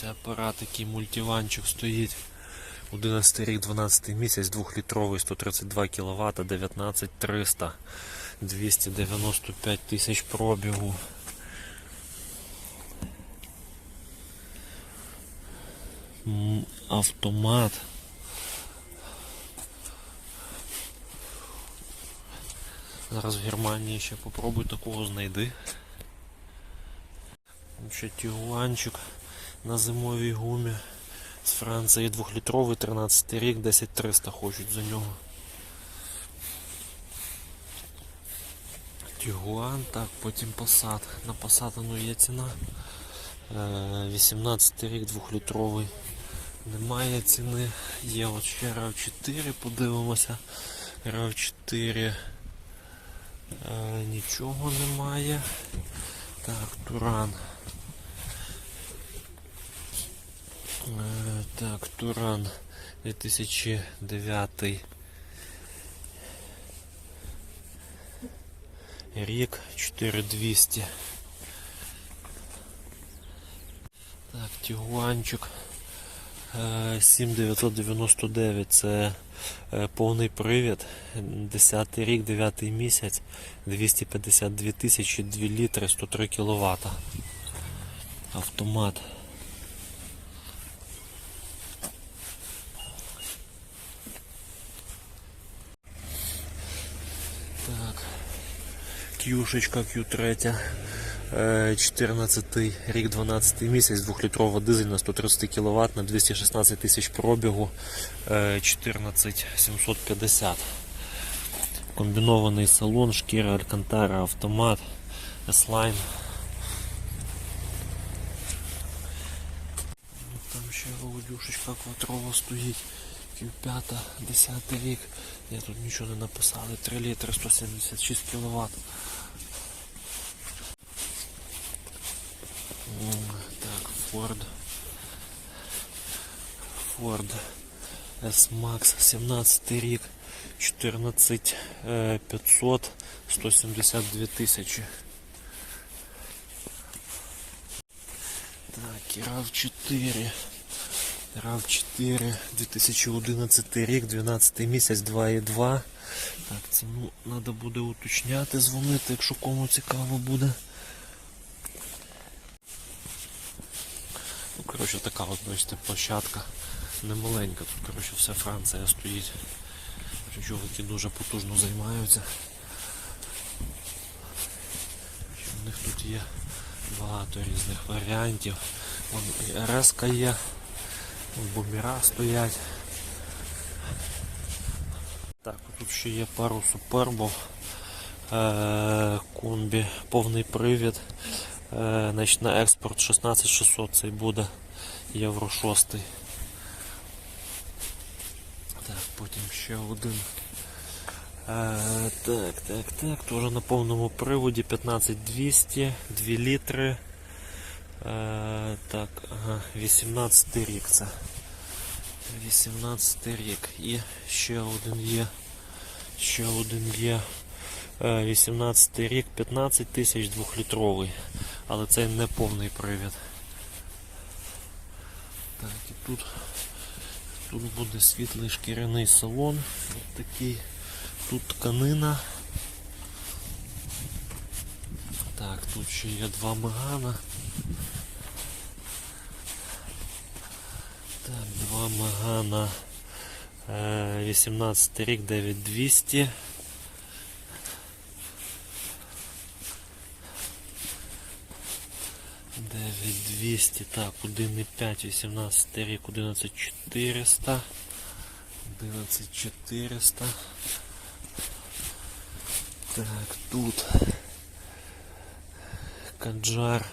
Це апарат, який мультиванчик стоїть. 11 рік, 12 місяць, 2-літровий, 132 кВт, 19300, 295 тисяч пробігу. Автомат. Зараз в Германії ще попробуй такого знайди. Ще тігуанчик на зимовій гумі з Франції 2-літровий, 13 рік, 10300 хочуть за нього. Тігуан, так, потім Passat. На Passat ну, є ціна. Е, 18 рік, 2-літровий. Немає ціни. Є от ще RAV4, подивимося. RAV4. Е, нічого немає. Так, Туран. Е, Так, Туран 2009 рік 4200. Так, Тігуанчик е, 7999 це е, повний привід. 10 рік, 9 місяць, 252 тисячі, 2 літри, 103 кВт. Автомат. К'юшечка Q3. е, 14 рік, 12 місяць, 2-літрова дизель на 130 кВт на 216 тисяч пробігу, е, 14 750. Комбінований салон, шкіра Алькантара, автомат, S-Line. Там ще голодюшечка квадрова стоїть. Q5, 10 рік. Я тут нічого не написали. 3 літри 176 кВт. Так, Ford. Ford S-Max 17 рік. 14 е, 500 172 тисячі. Так, RAV 4. RAV 4 2011 рік, 12 місяць, 2,2. Так, ціну треба буде уточняти, дзвонити, якщо кому цікаво буде. Ну, коротше, така от, бачите, площадка немаленька. Тут, коротше, вся Франція стоїть. Чоловіки дуже потужно займаються. У них тут є багато різних варіантів. Вон і РС є, бумера стоять. Так, тут ще є пару супербов. Е, комбі, повний привід. Е, значить, на експорт 16600 цей буде євро 6. Так, потім ще один. Е, так, так, так. Теж на повному приводі 15200, 2 літри. Е, так, ага, 18 рік це. 18 рік. І ще один є. Ще один є. Е, 18 рік, 15 тисяч 2-літровий. Але це не повний привід. Так, і тут Тут буде світлий шкіряний салон. Ось такий. Тут тканина. Так, тут ще є два мегана. Так, два мегана. Е, 18 рік 9200. Дев'ять 200, так, 1,5, 18 рік, 11400. 11400. Так, тут Каджар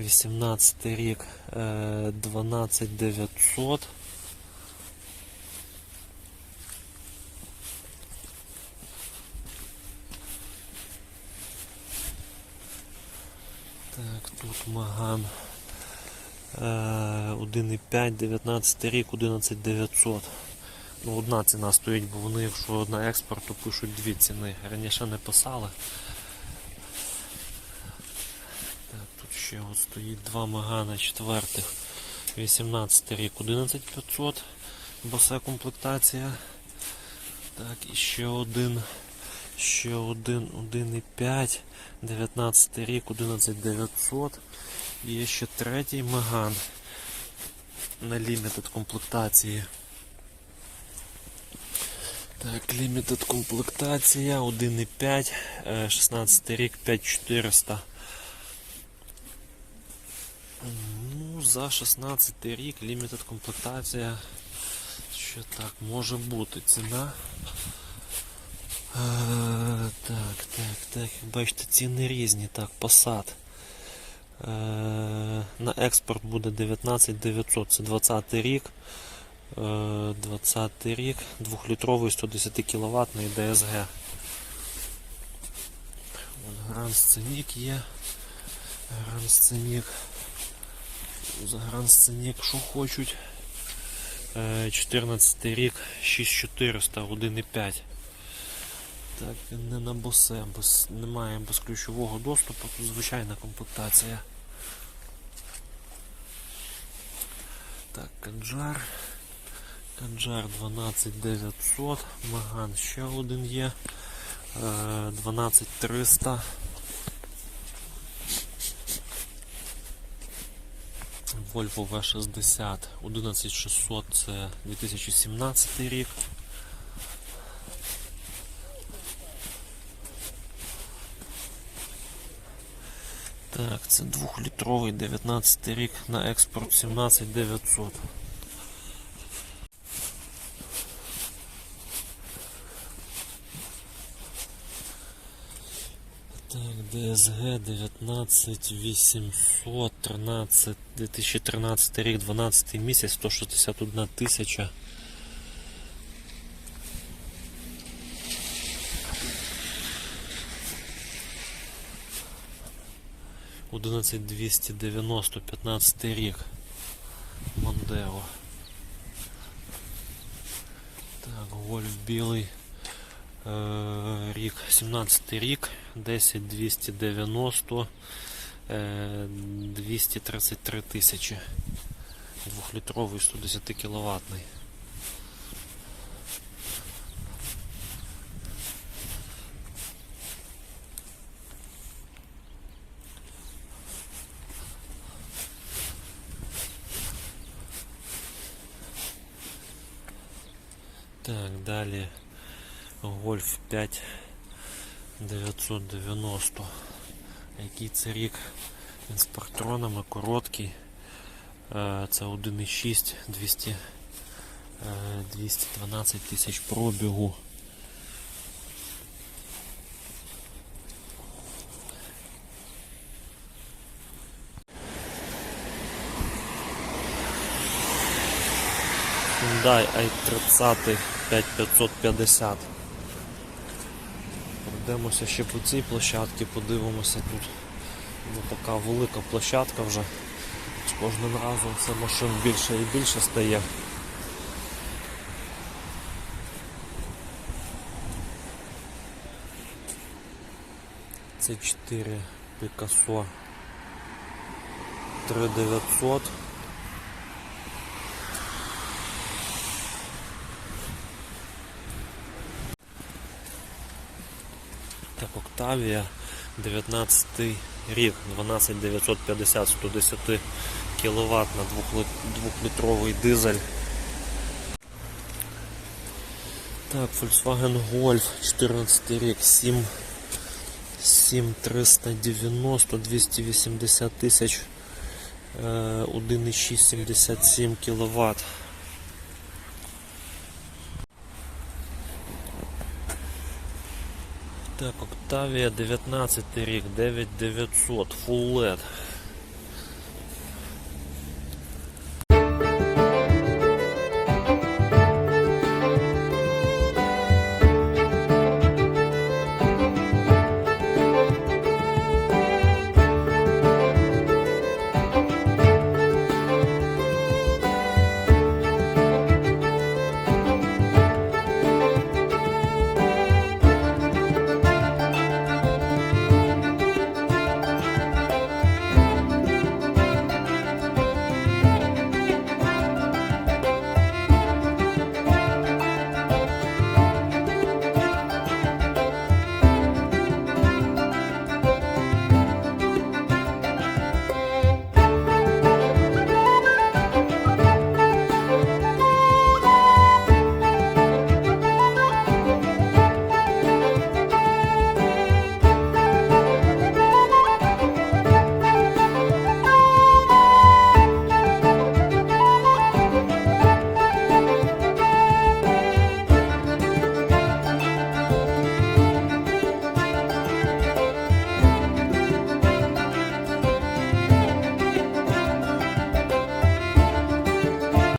18 рік, е, 12900. Так, тут Маган. Е, 1,5, 19 рік, 11900. Ну, одна ціна стоїть, бо вони, якщо на експорт, то пишуть дві ціни. Раніше не писали. Так, тут ще от стоїть два Магана четвертих. 18 рік 11500, боса комплектація. Так, і ще один, ще один, 1,5, 19 рік 11900. І є ще третій Меган на лімітед комплектації. Так, лімітед комплектація 1,5, е, 16 рік 5400. Ну, за 16 рік лімітед комплектація. Що так, може бути ціна. Е, так, так, так, бачите, ціни різні. Так, Passat. Е, на експорт буде 19 900, це 20 рік. Е, 20 рік, 2-літровий 110 кВт. Вон Гранд Сценік є. Гранд Сценік. За Гранд Сценік що хочуть. Е, 14 рік, 6400, 1,5. Так, не на босе, без, немає безключового доступу, тут звичайна комплектація. Так, Канджар. Канджар 12900, Маган ще один є. Е, 12300. Volvo V60 11600 це 2017 рік. Так, це 2-літровий 19 рік на експорт 17900. DSG 19800, 13, 2013 рік, 12 місяць, 161 тисяча. Одинадцять двісті дев'яносто, 15 рік. Мондео. Так, Вольф білий. Рік, 17 рік, 10 290, е, 233 тисячі. Двохлітровий 110 кіловатний. Так, далі Гольф 5 990. Який це рік? Він з партронами короткий. Е, Це 1,6 200, е, 212 тисяч пробігу. Hyundai i30 5550. Пройдемося ще по цій площадці, подивимося тут. Ну, така велика площадка вже. З кожним разом все машин більше і більше стає. Це 4 Picasso 3900. Octavia 19 рік, 12950 110 кВт на 2-літровий дизель. Так, Volkswagen Golf 14 рік, 7 7390 280 тисяч, е, 1,677 кВт. Octavia 19 рік, 9900, Full LED.